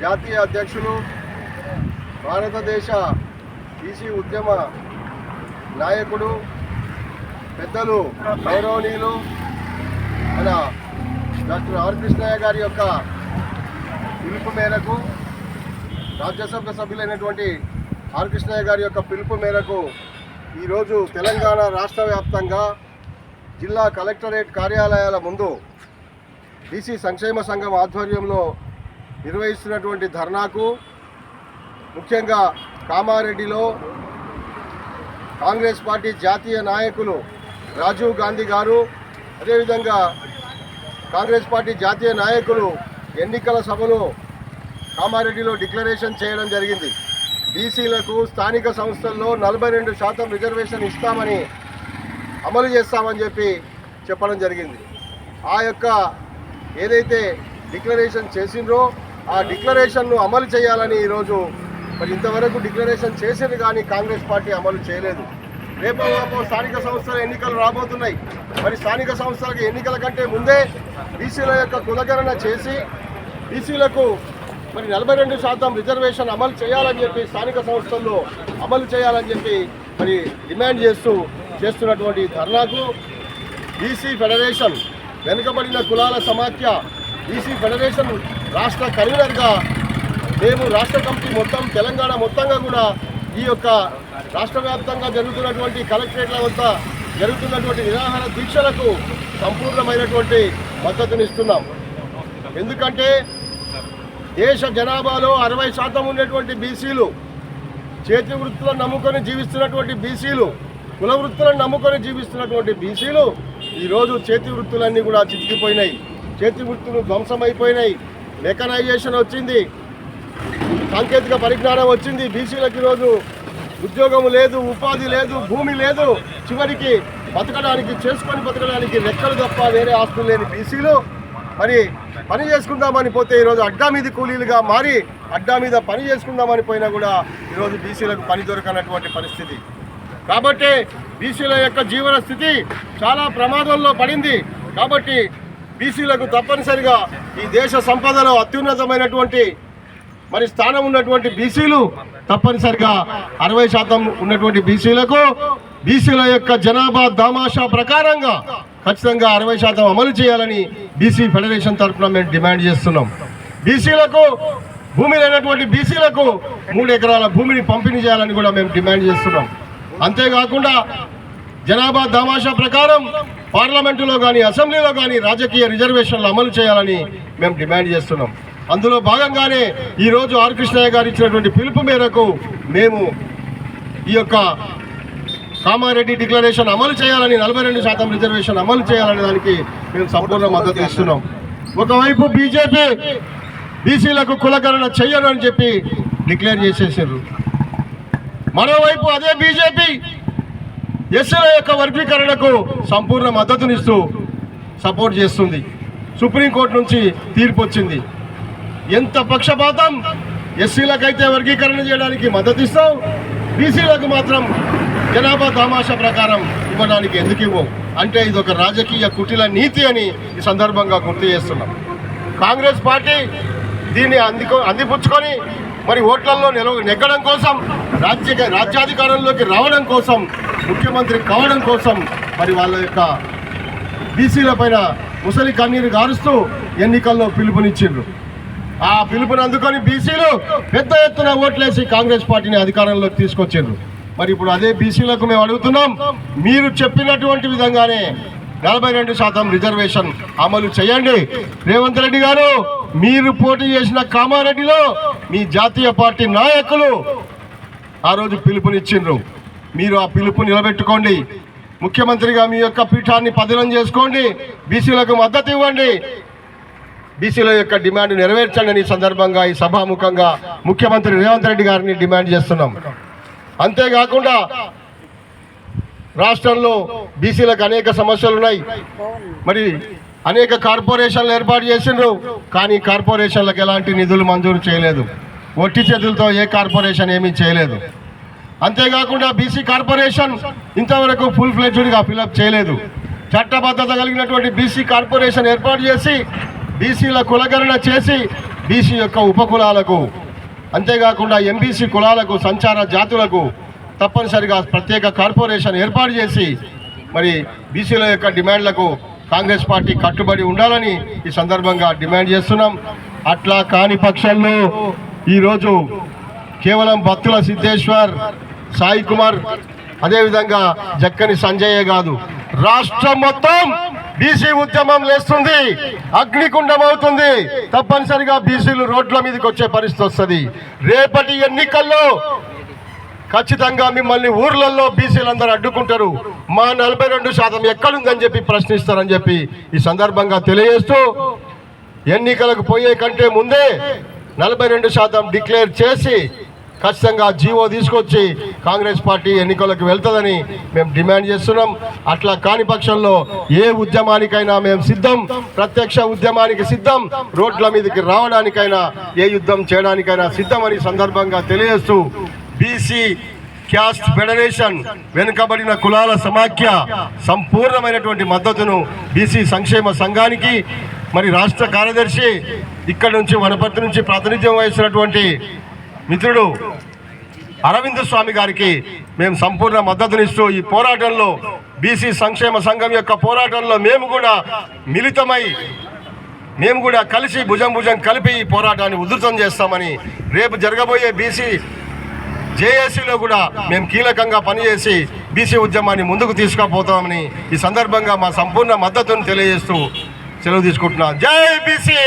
జాతీయ అధ్యక్షులు భారతదేశ బీసీ ఉద్యమ నాయకుడు పెద్దలు గౌరవనీయులు మన డాక్టర్ ఆర్ కృష్ణయ్య గారి యొక్క పిలుపు మేరకు రాజ్యసభ సభ్యులైనటువంటి ఆర్ కృష్ణయ్య గారి యొక్క పిలుపు మేరకు ఈరోజు తెలంగాణ రాష్ట్ర వ్యాప్తంగా జిల్లా కలెక్టరేట్ కార్యాలయాల ముందు బీసీ సంక్షేమ సంఘం ఆధ్వర్యంలో నిర్వహిస్తున్నటువంటి ధర్నాకు ముఖ్యంగా కామారెడ్డిలో కాంగ్రెస్ పార్టీ జాతీయ నాయకులు రాజీవ్ గాంధీ గారు అదేవిధంగా కాంగ్రెస్ పార్టీ జాతీయ నాయకులు ఎన్నికల సభలో కామారెడ్డిలో డిక్లరేషన్ చేయడం జరిగింది. బీసీలకు స్థానిక సంస్థల్లో నలభై రెండు శాతం రిజర్వేషన్ ఇస్తామని అమలు చేస్తామని చెప్పి చెప్పడం జరిగింది. ఆ యొక్క ఏదైతే డిక్లరేషన్ చేసిండ్రో ఆ డిక్లరేషన్ను అమలు చేయాలని ఈరోజు మరి ఇంతవరకు డిక్లరేషన్ చేసేది కానీ కాంగ్రెస్ పార్టీ అమలు చేయలేదు. రేపో మాపో స్థానిక సంస్థల ఎన్నికలు రాబోతున్నాయి. మరి స్థానిక సంస్థలకు ఎన్నికల కంటే ముందే బీసీల యొక్క కులగణన చేసి బీసీలకు మరి నలభై రెండు శాతం రిజర్వేషన్ అమలు చేయాలని చెప్పి స్థానిక సంస్థల్లో అమలు చేయాలని చెప్పి మరి డిమాండ్ చేస్తూ చేస్తున్నటువంటి ధర్నాకు బీసీ ఫెడరేషన్ వెనుకబడిన కులాల సమాఖ్య బీసీ ఫెడరేషన్ రాష్ట్ర కన్వీనర్గా మేము రాష్ట్ర కమిటీ మొత్తం తెలంగాణ మొత్తంగా కూడా ఈ యొక్క రాష్ట్ర వ్యాప్తంగా జరుగుతున్నటువంటి కలెక్టరేట్ల వద్ద జరుగుతున్నటువంటి నిరాహార దీక్షలకు సంపూర్ణమైనటువంటి మద్దతునిస్తున్నాం ఎందుకంటే దేశ జనాభాలో అరవై శాతం ఉన్నటువంటి బీసీలు చేతి వృత్తులను నమ్ముకొని జీవిస్తున్నటువంటి బీసీలు కుల వృత్తులను నమ్ముకొని జీవిస్తున్నటువంటి బీసీలు ఈరోజు చేతి వృత్తులన్నీ కూడా చితికిపోయినాయి. చేతి వృత్తులు ధ్వంసమైపోయినాయి. మెకనైజేషన్ వచ్చింది. సాంకేతిక పరిజ్ఞానం వచ్చింది. బీసీలకు ఈరోజు ఉద్యోగం లేదు ఉపాధి లేదు భూమి లేదు. చివరికి బతకడానికి చేసుకొని బతకడానికి లెక్కలు తప్ప వేరే ఆస్తులు లేని బీసీలు మరి పని చేసుకుందామని పోతే ఈరోజు అడ్డా మీద కూలీలుగా మారి అడ్డా మీద పని చేసుకుందామని పోయినా కూడా ఈరోజు బీసీలకు పని దొరకనటువంటి పరిస్థితి. కాబట్టి బీసీల యొక్క జీవన స్థితి చాలా ప్రమాదంలో పడింది. కాబట్టి బీసీలకు తప్పనిసరిగా ఈ దేశ సంపదలో అత్యున్నతమైనటువంటి మరి స్థానం ఉన్నటువంటి బీసీలు తప్పనిసరిగా అరవై శాతం ఉన్నటువంటి బీసీలకు బీసీల యొక్క జనాభా దామాషా ప్రకారంగా ఖచ్చితంగా అరవై శాతం అమలు చేయాలని బీసీ ఫెడరేషన్ తరఫున మేము డిమాండ్ చేస్తున్నాం. బీసీలకు భూమి లేనటువంటి బీసీలకు మూడు ఎకరాల భూమిని పంపిణీ చేయాలని కూడా మేము డిమాండ్ చేస్తున్నాం. అంతేకాకుండా జనాభా దామాషా ప్రకారం పార్లమెంటులో కానీ అసెంబ్లీలో కానీ రాజకీయ రిజర్వేషన్లు అమలు చేయాలని మేము డిమాండ్ చేస్తున్నాం. అందులో భాగంగానే ఈరోజు ఆర్ కృష్ణయ్య గారు ఇచ్చినటువంటి పిలుపు మేరకు మేము ఈ యొక్క కామారెడ్డి డిక్లరేషన్ అమలు చేయాలని నలభై రెండు శాతం రిజర్వేషన్ అమలు చేయాలనే దానికి మేము సంపూర్ణ మద్దతు ఇస్తున్నాం. ఒకవైపు బీజేపీ బీసీలకు కులకరణ చెయ్యను అని చెప్పి డిక్లేర్ చేసేసారు మరోవైపు అదే బీజేపీ ఎస్సీల యొక్క వర్గీకరణకు సంపూర్ణ మద్దతునిస్తూ సపోర్ట్ చేస్తుంది. సుప్రీంకోర్టు నుంచి తీర్పు వచ్చింది. ఎంత పక్షపాతం? ఎస్సీలకైతే వర్గీకరణ చేయడానికి మద్దతు ఇస్తాం బీసీలకు మాత్రం జనాభా తమాషా ప్రకారం ఇవ్వడానికి ఎందుకు ఇవ్వవు? అంటే ఇది ఒక రాజకీయ కుటిల నీతి అని ఈ సందర్భంగా గుర్తు చేస్తున్నాం. కాంగ్రెస్ పార్టీ దీన్ని అందుకో అందిపుచ్చుకొని మరి ఓట్లలో నిలవ నెగ్గడం కోసం రాజ్య రాజ్యాధికారంలోకి రావడం కోసం ముఖ్యమంత్రి కావడం కోసం మరి వాళ్ళ యొక్క బీసీల పైన ముసలి కన్నీరు గారుస్తూ ఎన్నికల్లో పిలుపునిచ్చిండ్రు. ఆ పిలుపుని అందుకొని బీసీలు పెద్ద ఎత్తున ఓట్లేసి కాంగ్రెస్ పార్టీని అధికారంలోకి తీసుకొచ్చిండ్రు. మరి ఇప్పుడు అదే బీసీలకు మేము అడుగుతున్నాం మీరు చెప్పినటువంటి విధంగానే నలభై రెండు శాతం రిజర్వేషన్ అమలు చేయండి. రేవంత్ రెడ్డి గారు మీరు పోటీ చేసిన కామారెడ్డిలో మీ జాతీయ పార్టీ నాయకులు ఆ రోజు పిలుపునిచ్చిండ్రు మీరు ఆ పిలుపు నిలబెట్టుకోండి. ముఖ్యమంత్రిగా మీ యొక్క పీఠాన్ని పదిలం చేసుకోండి. బీసీలకు మద్దతు ఇవ్వండి. బీసీల యొక్క డిమాండ్ నెరవేర్చండి అని ఈ సందర్భంగా ఈ సభాముఖంగా ముఖ్యమంత్రి రేవంత్ రెడ్డి గారిని డిమాండ్ చేస్తున్నాం. అంతేకాకుండా రాష్ట్రంలో బీసీలకు అనేక సమస్యలు ఉన్నాయి. మరి అనేక కార్పొరేషన్లు ఏర్పాటు చేసిండ్రు. కానీ కార్పొరేషన్లకు ఎలాంటి నిధులు మంజూరు చేయలేదు. ఒట్టి చేతులతో ఏ కార్పొరేషన్ ఏమీ చేయలేదు. అంతేకాకుండా బీసీ కార్పొరేషన్ ఇంతవరకు ఫుల్ ఫ్లెడ్జ్డ్గా ఫిలప్ చేయలేదు. చట్టబద్ధత కలిగినటువంటి బీసీ కార్పొరేషన్ ఏర్పాటు చేసి బీసీల కులగణన చేసి బీసీ యొక్క ఉపకులాలకు అంతేకాకుండా ఎంబీసీ కులాలకు సంచార జాతులకు తప్పనిసరిగా ప్రత్యేక కార్పొరేషన్ ఏర్పాటు చేసి మరి బీసీల యొక్క డిమాండ్లకు కాంగ్రెస్ పార్టీ కట్టుబడి ఉండాలని ఈ సందర్భంగా డిమాండ్ చేస్తున్నాం. అట్లా కాని పక్షంలో ఈరోజు కేవలం భక్తుల సిద్ధేశ్వర్ సాయి కుమార్ అదేవిధంగా జక్కని సంజయ్ కాదు రాష్ట్రం మొత్తం బీసీ ఉద్యమం లేస్తుంది అగ్నికుండం అవుతుంది. తప్పనిసరిగా బీసీలు రోడ్ల మీదకి వచ్చే పరిస్థితి వస్తుంది. రేపటి ఎన్నికల్లో ఖచ్చితంగా మిమ్మల్ని ఊర్లలో బీసీలందరూ అడ్డుకుంటారు. మా నలభై రెండు శాతం ఎక్కడుందని చెప్పి ప్రశ్నిస్తారని చెప్పి ఈ సందర్భంగా తెలియజేస్తూ ఎన్నికలకు పోయే కంటే ముందే నలభై రెండు శాతం డిక్లేర్ చేసి ఖచ్చితంగా జీవో తీసుకొచ్చి కాంగ్రెస్ పార్టీ ఎన్నికలకు వెళ్తుందని మేము డిమాండ్ చేస్తున్నాం. అట్లా కాని పక్షంలో ఏ ఉద్యమానికైనా మేము సిద్ధం. ప్రత్యక్ష ఉద్యమానికి సిద్ధం. రోడ్ల మీదకి రావడానికైనా ఏ యుద్ధం చేయడానికైనా సిద్ధమని సందర్భంగా తెలియజేస్తూ బీసీ క్యాస్ట్ ఫెడరేషన్ వెనుకబడిన కులాల సమాఖ్య సంపూర్ణమైనటువంటి మద్దతును బీసీ సంక్షేమ సంఘానికి మరి రాష్ట్ర కార్యదర్శి ఇక్కడ నుంచి వనపర్తి నుంచి ప్రాతినిధ్యం వహిస్తున్నటువంటి మిత్రుడు అరవింద్ స్వామి గారికి మేము సంపూర్ణ మద్దతునిస్తూ ఈ పోరాటంలో బీసీ సంక్షేమ సంఘం యొక్క పోరాటంలో మేము కూడా మిళితమై మేము కూడా కలిసి భుజం భుజం కలిపి ఈ పోరాటాన్ని ఉధృతం చేస్తామని రేపు జరగబోయే బీసీ జేఏసీలో కూడా మేము కీలకంగా పనిచేసి బీసీ ఉద్యమాన్ని ముందుకు తీసుకుపోతామని ఈ సందర్భంగా మా సంపూర్ణ మద్దతును తెలియజేస్తూ సెలవు తీసుకుంటున్నాం జై బీసీ!